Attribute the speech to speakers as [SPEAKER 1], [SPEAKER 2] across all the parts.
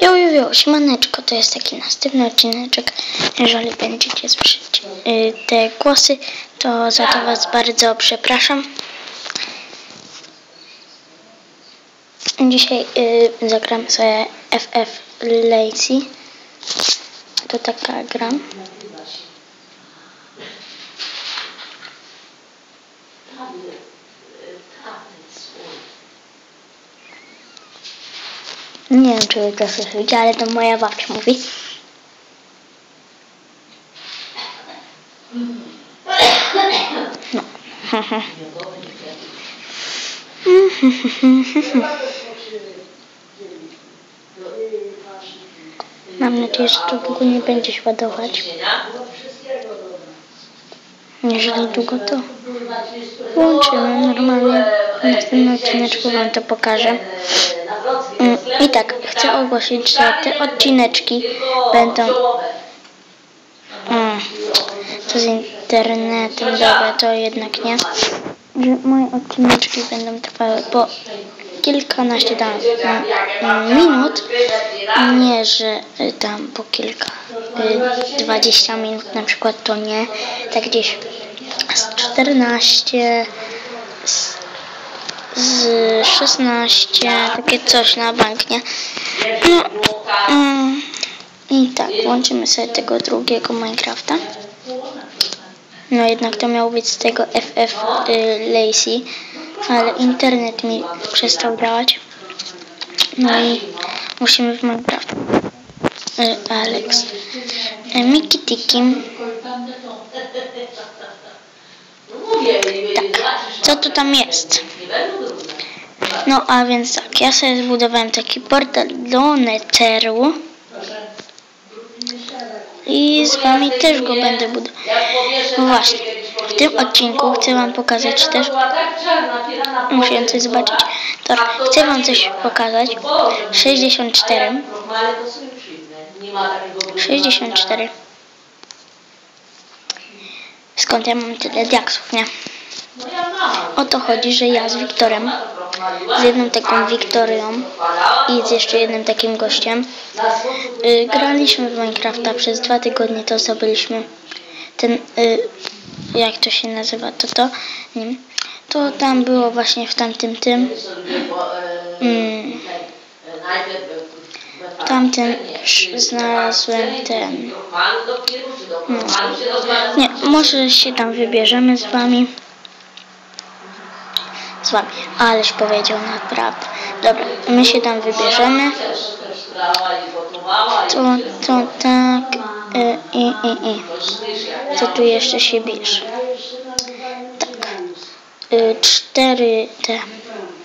[SPEAKER 1] Jo, jo, jo, siemaneczko, to jest taki następny odcineczek. Jeżeli będziecie słyszeć y, te głosy, to za to Was bardzo przepraszam. Dzisiaj y, zagram sobie FF Lazy. To taka gra. Nie wiem, czy to słyszycie, ale to moja babcia mówi. No. Mam nadzieję, że to długo nie będzie się ładować. Jeżeli długo, to włączymy normalnie. W następnym odcineczku Wam to pokażę. Mm, I tak, chcę ogłosić, że te odcineczki będą... Mm, to z internetem, dobra, to jednak nie. Że moje odcineczki będą trwały po kilkanaście tam mm, minut. Nie, że tam po kilka, y, 20 minut na przykład, to nie. Tak gdzieś z 14, z, z 16, takie coś na bank, nie? No, mm, i tak, łączymy sobie tego drugiego Minecrafta. No jednak to miało być z tego FF y, Lazy, ale internet mi przestał działać. No i musimy w Minecraft. Y, Alex. Y, Miki Tiki. Tak. Co tu tam jest? No a więc tak, ja sobie zbudowałem taki portal do Netheru. I z wami też go będę budował. No właśnie, w tym odcinku chcę wam pokazać też, muszę coś zobaczyć, to chcę wam coś pokazać, 64, 64, skąd ja mam tyle diaksów, nie? O to chodzi, że ja z Wiktorem, z jedną taką Wiktorią i z jeszcze jednym takim gościem, y, graliśmy w Minecrafta przez dwa tygodnie, to zdobyliśmy ten, y, jak to się nazywa, to to, wiem, to tam było właśnie w tamtym tym, mm, tamten znalazłem ten, no, nie, może się tam wybierzemy z wami, z wami, ależ powiedział naprawdę, dobra, my się tam wybierzemy, to, to tak, y, i, i, i, co tu jeszcze się bierze, tak, y, cztery te,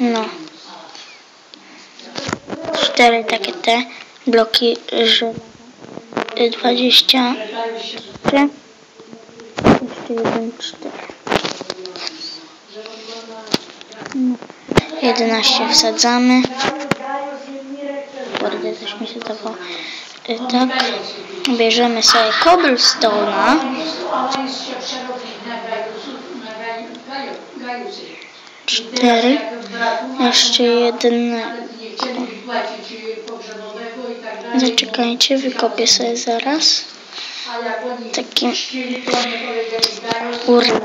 [SPEAKER 1] no, cztery takie te bloki dwadzieścia trzy, jeszcze jeden, cztery. No, 11 wsadzamy. Kurde, coś mi się dawało. Y, Tak, bierzemy sobie cobblestone'a. Cztery. Jeszcze jeden. Zaczekajcie, wykopię sobie zaraz. Takim kurde.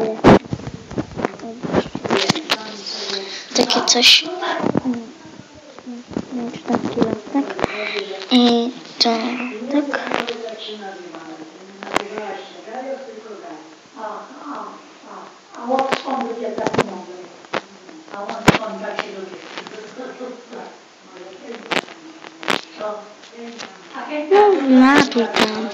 [SPEAKER 1] Takie coś. Nie wiem, czy tam tyle, tak? I to tak.
[SPEAKER 2] A od skąd jest taki nowy? A on skąd tak się robi? Co? A kiedy
[SPEAKER 1] No, napij tam.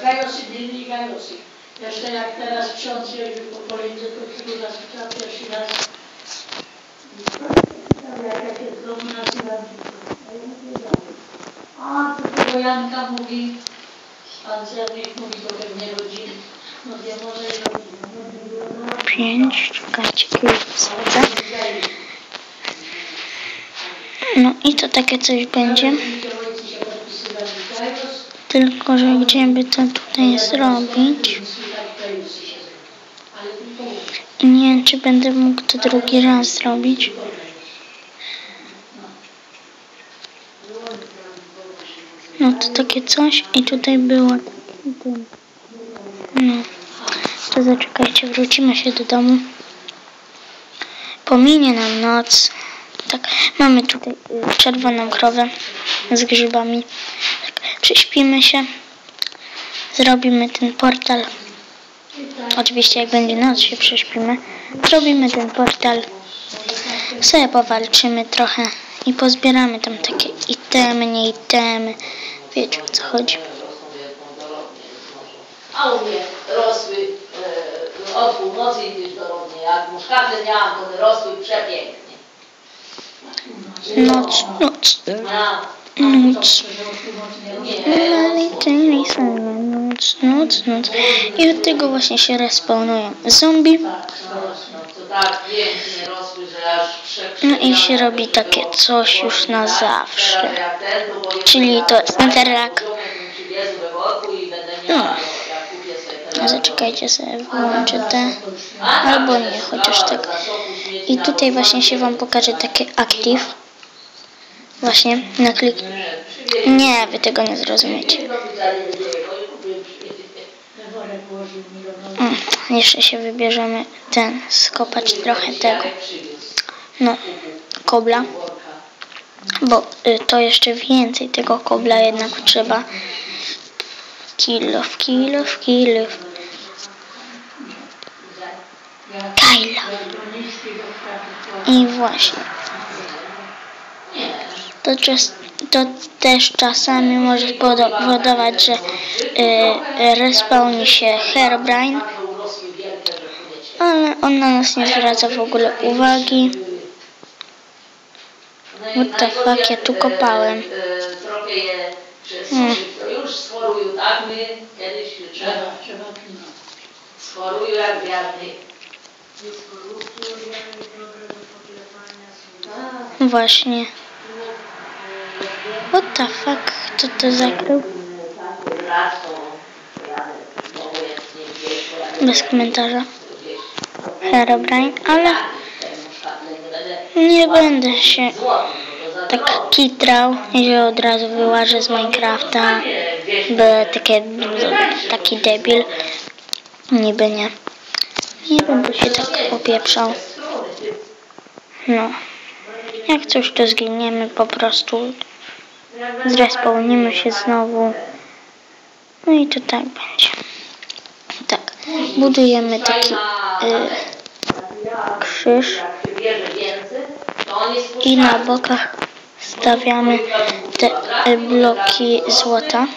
[SPEAKER 2] Jeszcze jak teraz ksiądz jeździł po Polędze, to raz chciał pierwszy raz. Jak ja się z domu nazywam. A, tu tego Janka mówi, pancernik mówi, to pewnie rodziny. No wie, może.
[SPEAKER 1] Pięć, czekajcie, wsadzę. No i to takie coś będzie. Tylko, że gdzie by to tutaj zrobić? I nie wiem, czy będę mógł to drugi raz zrobić. No to takie coś i tutaj było. No. To zaczekajcie, wrócimy się do domu. Pominie nam noc. Tak, mamy tutaj czerwoną krowę z grzybami. Tak, prześpimy się. Zrobimy ten portal. Oczywiście jak będzie noc się prześpimy. Zrobimy ten portal. Sobie powalczymy trochę i pozbieramy tam takie itemy, nie itemy. Wiecie o co chodzi.
[SPEAKER 2] A u mnie rosły e, od północy i do. Jak muszkaty miałam, to rosły przepięknie.
[SPEAKER 1] Noc, noc. Noc.
[SPEAKER 2] nie,
[SPEAKER 1] Noc, noc, noc, noc. I od tego właśnie się respawnują zombie.
[SPEAKER 2] No,
[SPEAKER 1] i się robi takie coś już na zawsze. Czyli to jest netherrack. No. No zaczekajcie sobie, wyłączę te. Albo nie, chociaż tak. I tutaj właśnie się wam pokaże takie active. Właśnie na klik. Nie, wy tego nie zrozumiecie. Mm, jeszcze się wybierzemy ten, skopać trochę tego, no, kobla. Bo y, to jeszcze więcej tego kobla jednak trzeba. Kilof, kilof, kilof. Kajla. I właśnie. To, czas, to też czasami może spowodować, że y, respawni się Herobrine, ale on na nas nie zwraca w ogóle uwagi. What the fuck, ja tu kopałem.
[SPEAKER 2] e, Trochę je przez
[SPEAKER 1] Hmm.
[SPEAKER 2] to już schorują, tak? My kiedyś trzeba, trzeba schorują jak wiarny.
[SPEAKER 1] Właśnie. What the fuck? Kto to zakrył? Bez komentarza. Herobrine, ale
[SPEAKER 2] nie będę
[SPEAKER 1] się tak kitrał, że od razu wyłażę z Minecrafta. By takie, taki debil. Niby nie. Nie będę się tak popieprzał. No. Jak coś to zginiemy po prostu. Zrespawnimy się znowu. No i to tak będzie. Tak. Budujemy taki y, krzyż
[SPEAKER 2] Jak się bierze więcej, to on jest
[SPEAKER 1] i na bokach stawiamy te bloki złota.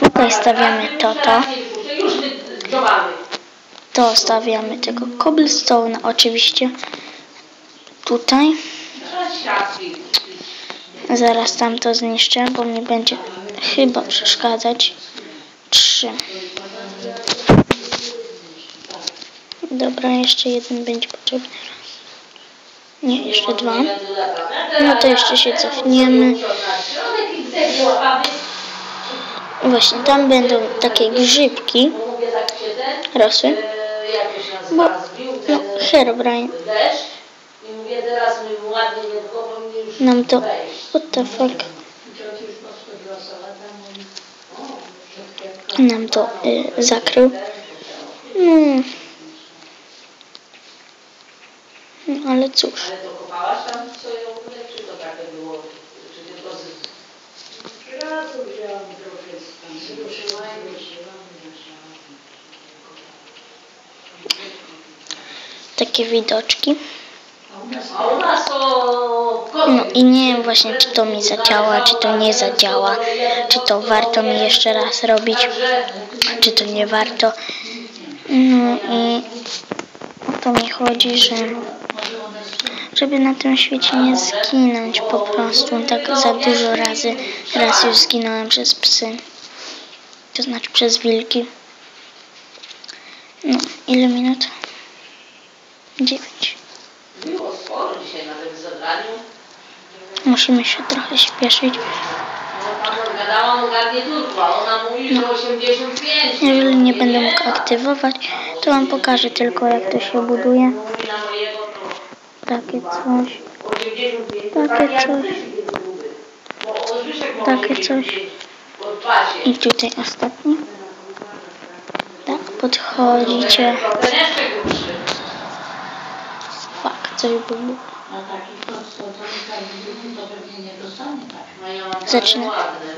[SPEAKER 1] Tutaj stawiamy to,
[SPEAKER 2] wypuszczę,
[SPEAKER 1] to. To stawiamy tego cobblestone oczywiście. Tutaj. Zaraz tam to zniszczę, bo mi będzie chyba przeszkadzać. Trzy. Dobra, jeszcze jeden będzie potrzebny. Nie, jeszcze dwa. No to jeszcze się cofniemy. Właśnie tam będą takie grzybki rosły. Bo, no, Herobrine nam to... What the fuck? Nam to y, zakrył. No. No, ale cóż.
[SPEAKER 2] Ale to kopałaś tam ogólę, czy to takie było, czy tylko z...
[SPEAKER 1] Takie widoczki.
[SPEAKER 2] A u nas to koty.
[SPEAKER 1] No i nie wiem właśnie, czy to mi zadziała, czy to nie zadziała, czy to warto mi jeszcze raz robić, czy to nie warto. No i o to mi chodzi, że żeby na tym świecie nie zginąć po prostu tak za dużo razy. Raz już zginąłem przez psy, to znaczy przez wilki. No, ile minut? Dziewięć. Musimy się trochę śpieszyć.
[SPEAKER 2] No tam gadałam o garniturku, a ona mówi, że 85.
[SPEAKER 1] Jeżeli nie będę mógł aktywować, to Wam pokażę tylko jak to się buduje.
[SPEAKER 2] Mówi na mojego to
[SPEAKER 1] Takie coś.
[SPEAKER 2] 85.
[SPEAKER 1] Takie
[SPEAKER 2] tak
[SPEAKER 1] coś. takie coś. I tutaj ostatni. Tak, podchodzicie. Fuck, coś było. Zaczyna.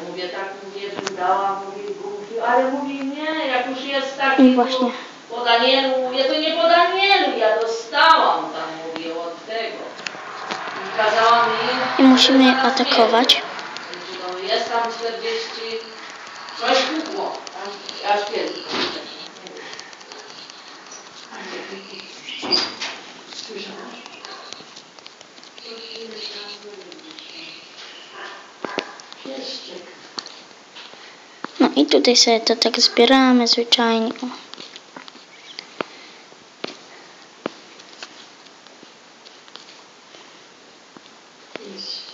[SPEAKER 3] Mówię tak, mówię, że dała, mówię głupie, ale mówi nie, jak już jest taki
[SPEAKER 1] I właśnie.
[SPEAKER 3] Po Danielu, mówię, to nie po Danielu, ja dostałam tam, mówię, od tego. I kazała mi...
[SPEAKER 1] I musimy je atakować.
[SPEAKER 3] No, jest tam 40, coś pukło, aż, aż kiedy.
[SPEAKER 2] Słyszałaś?
[SPEAKER 1] No i tutaj sobie to tak zbieramy zwyczajnie. O.
[SPEAKER 2] Pies.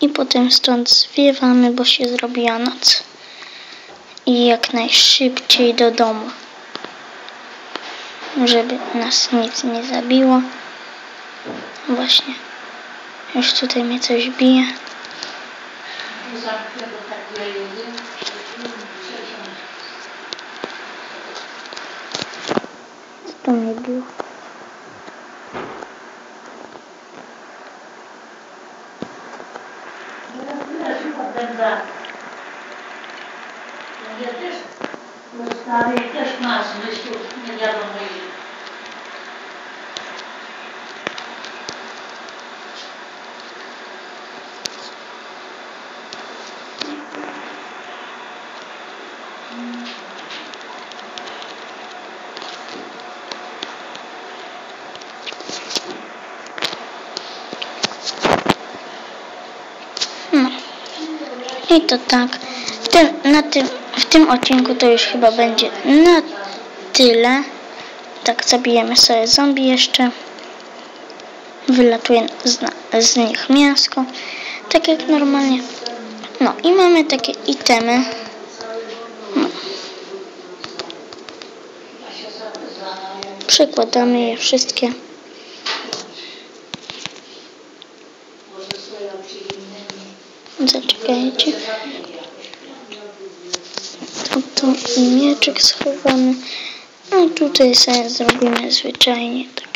[SPEAKER 1] I potem stąd zwiewamy, bo się zrobiła noc. I jak najszybciej do domu. Żeby nas nic nie zabiło. Właśnie. Już tutaj mnie coś bije.
[SPEAKER 2] Zamknę go tak lejudy. Przeciąć.
[SPEAKER 1] To mnie biło.
[SPEAKER 2] Wiesz, potem za... No ja też, bo stary też ma zmysłów, nie wiadomo ile.
[SPEAKER 1] No. I to tak. W tym, na tym, w tym odcinku to już chyba będzie na tyle. Tak, zabijemy sobie zombie jeszcze. Wylatuje z, z nich mięsko. Tak jak normalnie. No i mamy takie itemy. No. Przekładamy je wszystkie. Zaczekajcie. Tu, tu mieczek schowany. A tutaj sobie zrobimy zwyczajnie takie